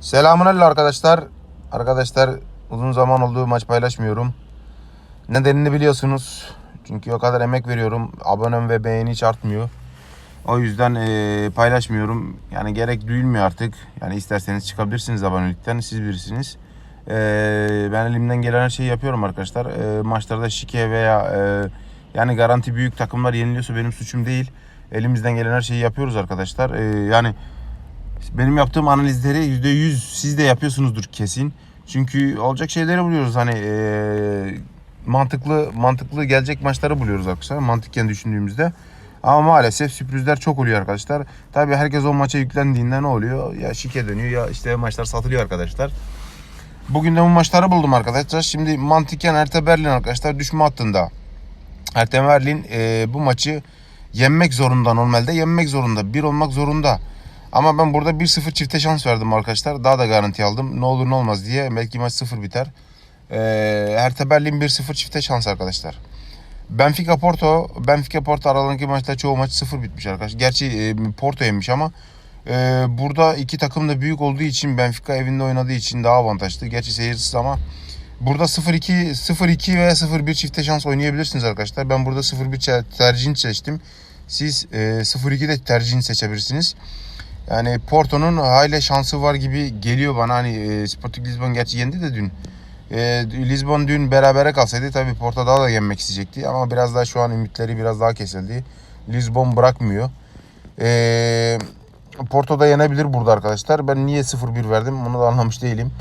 Selamun arkadaşlar. Arkadaşlar uzun zaman oldu maç paylaşmıyorum. Nedenini biliyorsunuz. Çünkü o kadar emek veriyorum. Abonem ve beğeni hiç artmıyor. O yüzden eee, paylaşmıyorum. Yani gerek duyulmuyor artık. Yani isterseniz çıkabilirsiniz abonelikten. Siz birisiniz. Eee, ben elimden gelen her şeyi yapıyorum arkadaşlar. Eee, maçlarda şike veya eee, yani garanti büyük takımlar yeniliyorsa benim suçum değil. Elimizden gelen her şeyi yapıyoruz arkadaşlar. Eee, yani benim yaptığım analizleri %100 siz de yapıyorsunuzdur kesin. Çünkü olacak şeyleri buluyoruz hani eee, mantıklı mantıklı gelecek maçları buluyoruz arkadaşlar mantıkken düşündüğümüzde. Ama maalesef sürprizler çok oluyor arkadaşlar. Tabii herkes o maça yüklendiğinde ne oluyor? Ya şike dönüyor ya işte maçlar satılıyor arkadaşlar. Bugün de bu maçları buldum arkadaşlar. Şimdi mantıken Hertha Berlin arkadaşlar düşme hattında. Hertha Berlin eee, bu maçı yenmek zorunda normalde. Yenmek zorunda. Bir olmak zorunda. Ama ben burada 1-0 çifte şans verdim arkadaşlar. Daha da garanti aldım. Ne olur ne olmaz diye. Belki maç 0 biter. Ee, Hertha Berlin 1-0 çifte şans arkadaşlar. Benfica Porto, Benfica Porto aralarındaki maçta çoğu maç 0 bitmiş arkadaşlar. Gerçi e, Porto yenmiş ama e, burada iki takım da büyük olduğu için Benfica evinde oynadığı için daha avantajlı. Gerçi seyircisiz ama burada 0-2 0-2 veya 0-1 çifte şans oynayabilirsiniz arkadaşlar. Ben burada 0-1 çe- tercihini seçtim. Siz e, 0-2 de tercihini seçebilirsiniz. Yani Porto'nun hayli şansı var gibi geliyor bana. Hani e, Sporting Lisbon gerçi yendi de dün. E, Lisbon dün berabere kalsaydı tabii Porto daha da yenmek isteyecekti. Ama biraz daha şu an ümitleri biraz daha kesildi. Lisbon bırakmıyor. E, Porto da yenebilir burada arkadaşlar. Ben niye 0-1 verdim onu da anlamış değilim.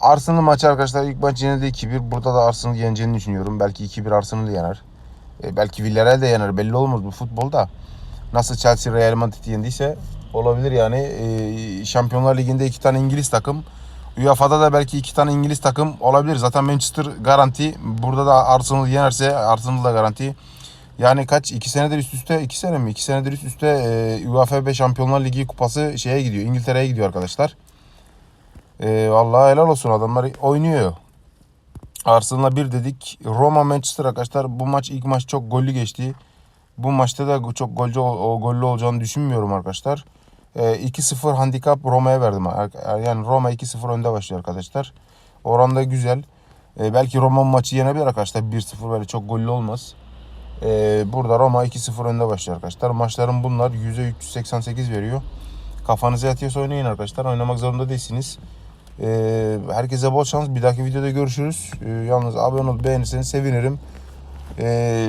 Arsenal maçı arkadaşlar ilk maç yenildi 2-1. Burada da Arsenal yeneceğini düşünüyorum. Belki 2-1 Arsenal yener. Belki Villarreal de yener. Belli olmaz bu futbolda. Nasıl Chelsea Real Madrid yendiyse olabilir yani. E, Şampiyonlar Ligi'nde iki tane İngiliz takım. UEFA'da da belki iki tane İngiliz takım olabilir. Zaten Manchester garanti. Burada da Arsenal yenerse Arsenal da garanti. Yani kaç? iki senedir üst üste, iki sene mi? İki senedir üst üste e, UEFA Şampiyonlar Ligi kupası şeye gidiyor. İngiltere'ye gidiyor arkadaşlar. E, vallahi helal olsun adamlar oynuyor. Arsenal'a bir dedik. Roma Manchester arkadaşlar. Bu maç ilk maç çok gollü geçti. Bu maçta da çok golcü o gollü olacağını düşünmüyorum arkadaşlar. Ee, 2-0 handikap Roma'ya verdim. Yani Roma 2-0 önde başlıyor arkadaşlar. Oran da güzel. Ee, belki Roma maçı yenebilir arkadaşlar. 1-0 böyle çok gollü olmaz. Ee, burada Roma 2-0 önde başlıyor arkadaşlar. Maçların bunlar %388 veriyor. Kafanıza yatıyorsa oynayın arkadaşlar. Oynamak zorunda değilsiniz. Ee, herkese bol şans. Bir dahaki videoda görüşürüz. Ee, yalnız abone olup beğenirseniz sevinirim. Ee,